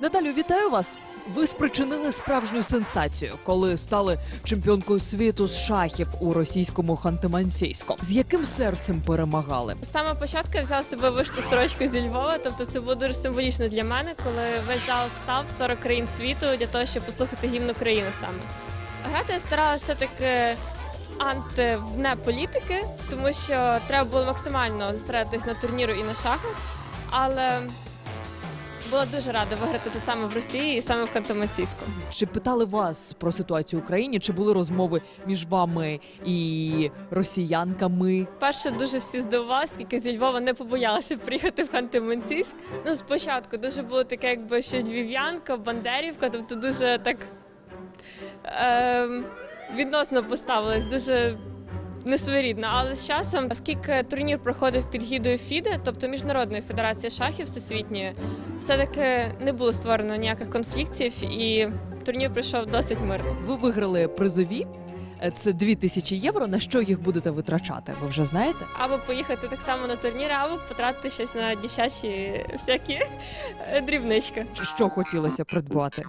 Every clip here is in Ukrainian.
Наталю, вітаю вас. Ви спричинили справжню сенсацію, коли стали чемпіонкою світу з шахів у російському ханти-мансійську. З яким серцем перемагали? Самого початку я взяв з собою вишту сорочку зі Львова, тобто це було дуже символічно для мене, коли весь зал став 40 країн світу для того, щоб послухати гімн України саме. Грати я старалася все-таки анти не політики, тому що треба було максимально зосередитись на турніру і на шахах, але була дуже рада виграти це саме в Росії і саме в Ханты-Мансійську. Чи питали вас про ситуацію в Україні? Чи були розмови між вами і росіянками? Перше дуже всі здивувалися, скільки зі Львова не побоялася приїхати в Ханти-Мансійськ. Ну, спочатку дуже було таке, якби що львів'янка, бандерівка, тобто дуже так ем, відносно поставилась, дуже несвоєрідно. Але з часом, оскільки турнір проходив під гідою ФІДе, тобто Міжнародної федерації шахів всесвітньої, все-таки не було створено ніяких конфліктів і турнір пройшов досить мирно. Ви виграли призові. Е, Це 2000 євро. На що їх будете витрачати? Ви вже знаєте? Або поїхати так само на турнір, або потратити щось на дівчачі всякі е, дрібнички. Що хотілося придбати?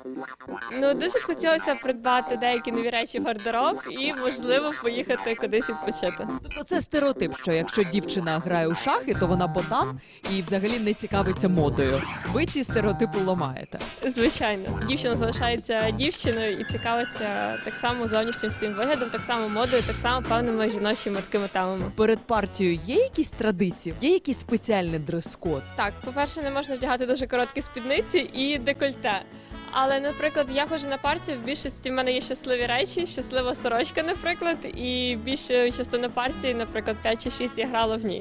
Ну дуже б хотілося придбати деякі нові речі в гардероб і, можливо, поїхати кудись відпочити. Тобто це стереотип, що якщо дівчина грає у шахи, то вона ботан і взагалі не цікавиться модою. Ви ці стереотипи ламаєте. Звичайно, дівчина залишається дівчиною і цікавиться так само зовнішнім своїм виглядом, так само модою, так само певними жіночими такими темами. Перед партією є якісь традиції, є якийсь спеціальний дрес-код? Так, по-перше, не можна вдягати дуже короткі спідниці і декольте. Але, наприклад, я ходжу на партію, в більшості в мене є щасливі речі, щаслива сорочка, наприклад, і більшу частину партії, наприклад, 5 чи 6 я грала в ній.